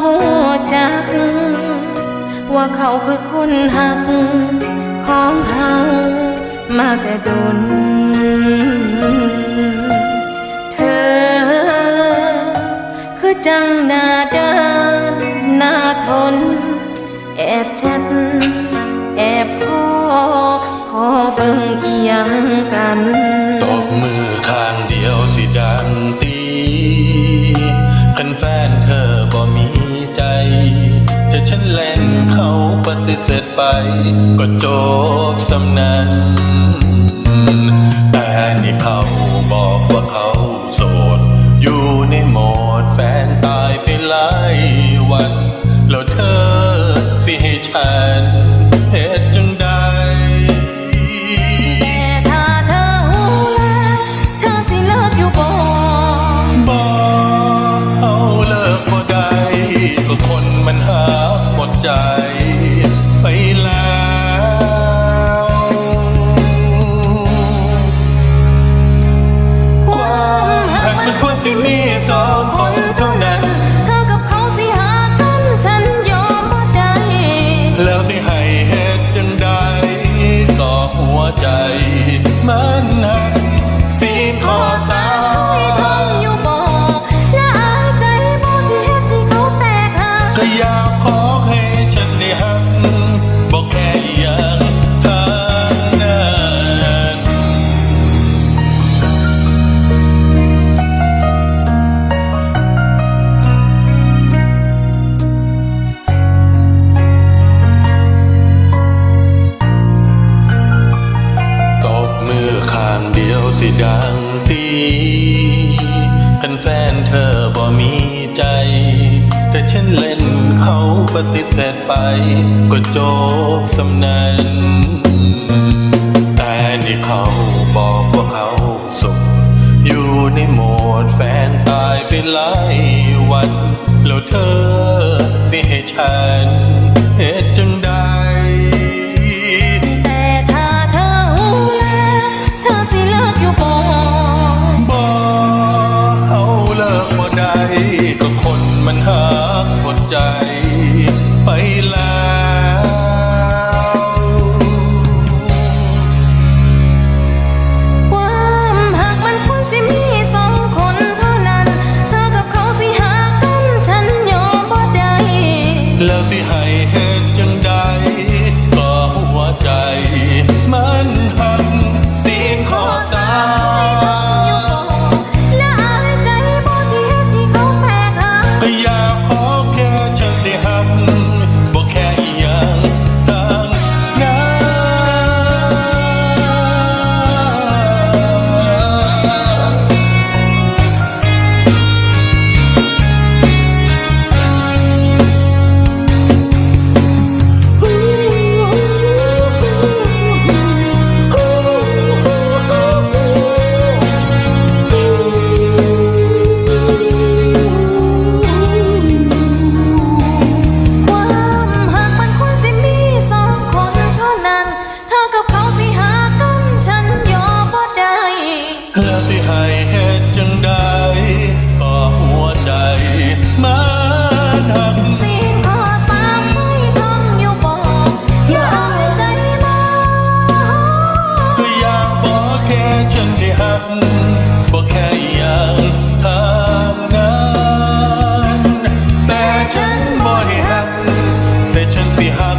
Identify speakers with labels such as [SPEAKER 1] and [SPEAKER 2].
[SPEAKER 1] หูจัก ว่าเขาคือคนหัก ของเฮามาแต่ดน เธอ คือจังหน้าด้านหน้าทน แอบแชท
[SPEAKER 2] ไปก็จบสำนันแต่นี่เขาบอกว่าเขาโสด อยู่ในโหมดแฟนตายไปแล้ว one. สิดั
[SPEAKER 1] ง
[SPEAKER 2] ตีกัน
[SPEAKER 1] แฟ
[SPEAKER 2] นเธอบ่มีใจ แต่ฉันเล่นเขาปฏิเสธไป ก็จบสำนันแต่นี่เขาบอกว่าเขาสุขอยู่ในโหมดแฟนตายไปหลายวัน แล้วเธอสิให้ฉันเหตุจังได มันหักหมดใจ
[SPEAKER 1] Yeah. บอ
[SPEAKER 2] ก
[SPEAKER 1] แค่อยาก
[SPEAKER 2] ทำงา
[SPEAKER 1] นแต่ฉันได้
[SPEAKER 2] หักแต่ฉันสิหัก